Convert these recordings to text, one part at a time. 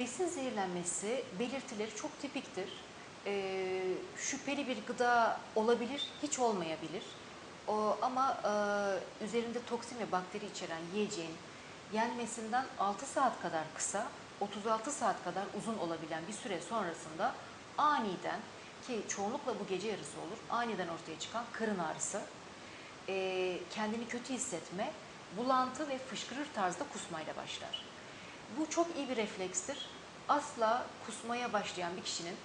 Besin zehirlenmesi belirtileri çok tipiktir. Ee, şüpheli bir gıda olabilir, hiç olmayabilir. O, ama e, üzerinde toksin ve bakteri içeren yiyeceğin yenmesinden 6 saat kadar kısa, 36 saat kadar uzun olabilen bir süre sonrasında aniden ki çoğunlukla bu gece yarısı olur, aniden ortaya çıkan karın ağrısı, e, kendini kötü hissetme, bulantı ve fışkırır tarzda kusmayla başlar. Bu çok iyi bir reflekstir. Asla kusmaya başlayan bir kişinin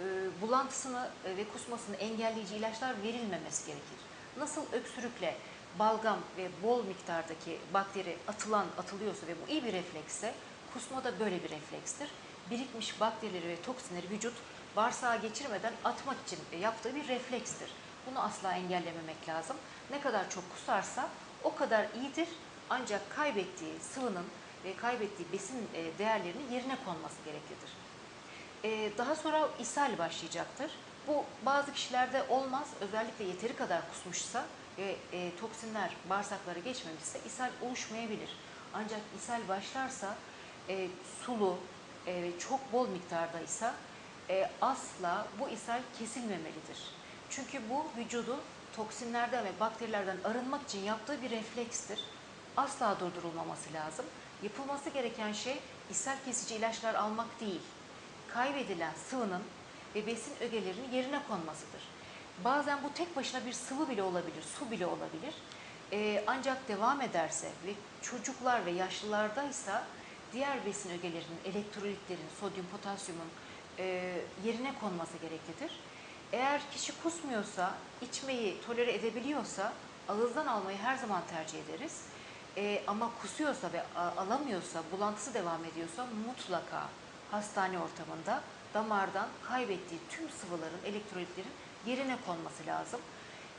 e, bulantısını e, ve kusmasını engelleyici ilaçlar verilmemesi gerekir. Nasıl öksürükle balgam ve bol miktardaki bakteri atılan atılıyorsa ve bu iyi bir refleksse kusma da böyle bir reflekstir. Birikmiş bakterileri ve toksinleri vücut bağırsağa geçirmeden atmak için e, yaptığı bir reflekstir. Bunu asla engellememek lazım. Ne kadar çok kusarsa o kadar iyidir. Ancak kaybettiği sıvının ve kaybettiği besin e, değerlerinin yerine konması gereklidir. Ee, daha sonra ishal başlayacaktır. Bu bazı kişilerde olmaz. Özellikle yeteri kadar kusmuşsa ve e, toksinler bağırsaklara geçmemişse ishal oluşmayabilir. Ancak ishal başlarsa e, sulu e, ve çok bol miktardaysa e, asla bu ishal kesilmemelidir. Çünkü bu vücudu toksinlerden ve bakterilerden arınmak için yaptığı bir reflekstir. Asla durdurulmaması lazım. Yapılması gereken şey ishal kesici ilaçlar almak değil kaybedilen sıvının ve besin ögelerinin yerine konmasıdır. Bazen bu tek başına bir sıvı bile olabilir, su bile olabilir. Ee, ancak devam ederse ve çocuklar ve yaşlılardaysa diğer besin ögelerinin, elektrolitlerin, sodyum, potasyumun e, yerine konması gereklidir. Eğer kişi kusmuyorsa, içmeyi tolere edebiliyorsa ağızdan almayı her zaman tercih ederiz. Ee, ama kusuyorsa ve alamıyorsa, bulantısı devam ediyorsa mutlaka hastane ortamında damardan kaybettiği tüm sıvıların, elektrolitlerin yerine konması lazım.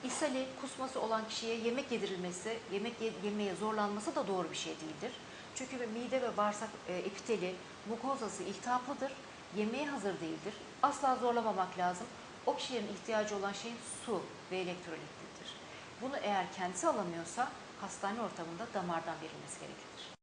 İshali, kusması olan kişiye yemek yedirilmesi, yemek ye- yemeye zorlanması da doğru bir şey değildir. Çünkü mide ve bağırsak e, epiteli, mukozası iltihaplıdır, yemeğe hazır değildir. Asla zorlamamak lazım. O kişilerin ihtiyacı olan şey su ve elektrolittir. Bunu eğer kendisi alamıyorsa hastane ortamında damardan verilmesi gereklidir.